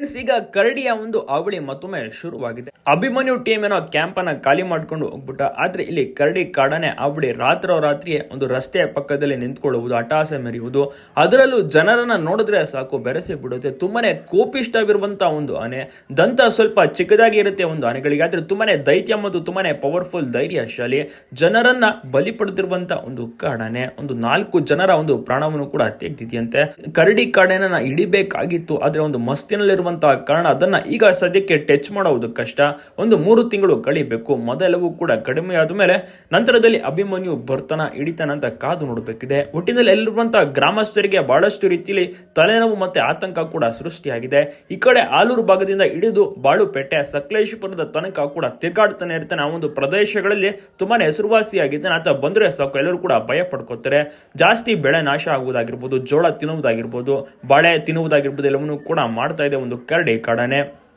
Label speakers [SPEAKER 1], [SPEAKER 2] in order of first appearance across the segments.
[SPEAKER 1] ಈಗ ಕರಡಿಯ ಒಂದು ಅವಳಿ ಮತ್ತೊಮ್ಮೆ ಶುರುವಾಗಿದೆ. ಅಭಿಮನ್ಯು ಟೀಮ್ ಏನೋ ಕ್ಯಾಂಪ್ ಅನ್ನ ಖಾಲಿ ಮಾಡ್ಕೊಂಡು ಹೋಗ್ಬಿಟ್ಟ. ಆದ್ರೆ ಇಲ್ಲಿ ಕರಡಿ ಕಾಡನೆ ಅವಳಿ ರಾತ್ರಿ ಒಂದು ರಸ್ತೆಯ ಪಕ್ಕದಲ್ಲಿ ನಿಂತ್ಕೊಳ್ಳುವುದು ಅಟಾಸೆ ಮೆರೆಯುವುದು. ಅದರಲ್ಲೂ ಜನರನ್ನ ನೋಡಿದ್ರೆ ಸಾಕು, ಬೆರೆಸಿ ಬಿಡುತ್ತೆ. ತುಂಬಾನೇ ಕೋಪಿಷ್ಟವಿರುವಂತ ಒಂದು ಆನೆ. ದಂತ ಸ್ವಲ್ಪ ಚಿಕ್ಕದಾಗಿ ಇರುತ್ತೆ ಒಂದು ಆನೆಗಳಿಗೆ. ಆದ್ರೆ ತುಂಬಾನೇ ದೈತ್ಯ ಮತ್ತು ತುಂಬಾನೇ ಪವರ್ಫುಲ್ ಧೈರ್ಯಶಾಲಿ, ಜನರನ್ನ ಬಲಿ ಪಡೆದಿರುವಂತ ಒಂದು ಕಾಡನೆ. ಒಂದು ನಾಲ್ಕು ಜನರ ಒಂದು ಪ್ರಾಣವನ್ನು ಕೂಡ ತೆಗೆದಿದೆಯಂತೆ. ಕರಡಿ ಕಾಡೆನ ಹಿಡಿಬೇಕಾಗಿತ್ತು. ಆದ್ರೆ ಒಂದು ಮಸ್ತಿನಲ್ಲಿರುವಂತಹ ಕಾರಣ ಅದನ್ನ ಈಗ ಸದ್ಯಕ್ಕೆ ಟಚ್ ಮಾಡೋದು ಕಷ್ಟ. ಒಂದು ಮೂರು ತಿಂಗಳು ಕಳಿಬೇಕು. ಮೊದಲೆಲ್ಲವೂ ಕೂಡ ಕಡಿಮೆ ಆದ ಮೇಲೆ ನಂತರದಲ್ಲಿ ಅಭಿಮನ್ಯು ಬರ್ತಾನ ಹಿಡಿತನ ಅಂತ ಕಾದು ನೋಡಬೇಕಿದೆ. ಒಟ್ಟಿನಲ್ಲಿ ಎಲ್ಲಿರುವಂತಹ ಗ್ರಾಮಸ್ಥರಿಗೆ ಬಹಳಷ್ಟು ರೀತಿಯಲ್ಲಿ ತಲೆನೋವು ಮತ್ತೆ ಆತಂಕ ಕೂಡ ಸೃಷ್ಟಿಯಾಗಿದೆ. ಈ ಕಡೆ ಆಲೂರು ಭಾಗದಿಂದ ಹಿಡಿದು ಬಾಳುಪೇಟೆ, ಸಕಲೇಶಪುರದ ತನಕ ಕೂಡ ತಿರ್ಗಾಡ್ತಾನೆ ಇರ್ತಾನೆ ಆ ಒಂದು ಪ್ರದೇಶಗಳಲ್ಲಿ ತುಂಬಾನೇ ಹೆಸರುವಾಸಿಯಾಗಿದ್ದಾನೆ. ಅಥವಾ ಬಂದರೆ ಸಾಕು, ಎಲ್ಲರೂ ಕೂಡ ಭಯ ಪಡ್ಕೋತಾರೆ. ಜಾಸ್ತಿ ಬೆಳೆ ನಾಶ ಆಗುವುದಾಗಿರ್ಬೋದು, ಜೋಳ ತಿನ್ನುವುದಾಗಿರ್ಬೋದು, ಬಾಳೆ ತಿನ್ನುವುದಾಗಿರ್ಬೋದು, ಎಲ್ಲವನ್ನೂ ಕೂಡ ಮಾಡ್ತಾ ಇದೆ ಒಂದು ಕರಡಿ ಕಾಡನೆ.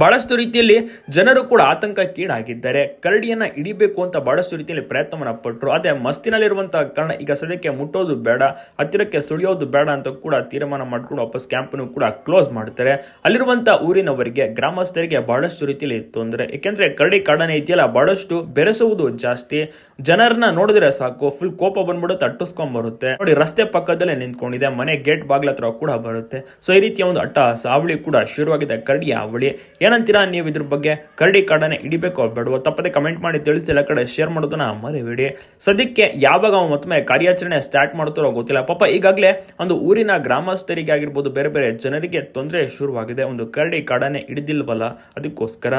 [SPEAKER 1] ಬಹಳಷ್ಟು ರೀತಿಯಲ್ಲಿ ಜನರು ಕೂಡ ಆತಂಕಕ್ಕೀಡಾಗಿದ್ದಾರೆ. ಕರಡಿಯನ್ನ ಹಿಡಿಬೇಕು ಅಂತ ಬಹಳಷ್ಟು ರೀತಿಯಲ್ಲಿ ಪ್ರಯತ್ನವನ್ನು ಪಟ್ಟರು ಅದೇ ಮಸ್ತಿನಲ್ಲಿರುವಂತಹ ಕಾರಣ ಈಗ ಸದ್ಯಕ್ಕೆ ಮುಟ್ಟೋದು ಬೇಡ, ಹತ್ತಿರಕ್ಕೆ ಸುಳಿಯೋದು ಬೇಡ ಅಂತ ಕೂಡ ತೀರ್ಮಾನ ಮಾಡ್ಕೊಂಡು ವಾಪಸ್ ಕ್ಯಾಂಪನ್ನು ಕೂಡ ಕ್ಲೋಸ್ ಮಾಡ್ತಾರೆ. ಅಲ್ಲಿರುವಂತಹ ಊರಿನವರಿಗೆ, ಗ್ರಾಮಸ್ಥರಿಗೆ ಬಹಳಷ್ಟು ರೀತಿಯಲ್ಲಿ ತೊಂದರೆ. ಏಕೆಂದರೆ ಕರಡಿ ಕಾಡನೆ ಇದೆಯಲ್ಲ, ಬಹಳಷ್ಟು ಬೆರೆಸುವುದು ಜಾಸ್ತಿ. ಜನರನ್ನ ನೋಡಿದ್ರೆ ಸಾಕು ಫುಲ್ ಕೋಪ ಬಂದ್ಬಿಡುತ್ತೆ ಅಟ್ಟಿಸ್ಕೊಂಡ್ ಬರುತ್ತೆ ನೋಡಿ, ರಸ್ತೆ ಪಕ್ಕದಲ್ಲೇ ನಿಂತ್ಕೊಂಡಿದೆ, ಮನೆ ಗೇಟ್ ಬಾಗ್ಲ ಹತ್ರ ಕೂಡ ಬರುತ್ತೆ. ಸೊ, ಈ ರೀತಿಯ ಒಂದು ಅಟ್ಟ ಸಾವಳಿ ಕೂಡ ಶುರುವಾಗಿದೆ, ಕರಡಿಯ ಅವಳಿ ಏನಂತೀರಾ ನೀವು ಇದ್ರ ಬಗ್ಗೆ? ಕರಡಿ ಕಾಡನೆ ಹಿಡಿಬೇಕು ಬೇಡವೋ ತಪ್ಪದೆ ಕಮೆಂಟ್ ಮಾಡಿ ತಿಳಿಸಿ ಎಲ್ಲ ಕಡೆ ಶೇರ್ ಮಾಡೋದನ್ನ ಮರಿಬೇಡಿ. ಸದ್ಯಕ್ಕೆ ಯಾವಾಗ ಮತ್ತೊಮ್ಮೆ ಕಾರ್ಯಾಚರಣೆ ಸ್ಟಾರ್ಟ್ ಮಾಡ್ತಾರೋ ಗೊತ್ತಿಲ್ಲ. ಪಾಪ ಈಗಾಗಲೇ ಒಂದು ಊರಿನ ಗ್ರಾಮಸ್ಥರಿಗೆ ಆಗಿರ್ಬೋದು ಬೇರೆ ಬೇರೆ ಜನರಿಗೆ ತೊಂದರೆ ಶುರುವಾಗಿದೆ. ಒಂದು ಕರಡಿ ಕಾಡನೆ ಹಿಡಿದಿಲ್ವಲ್ಲ? ಅದಕ್ಕೋಸ್ಕರ.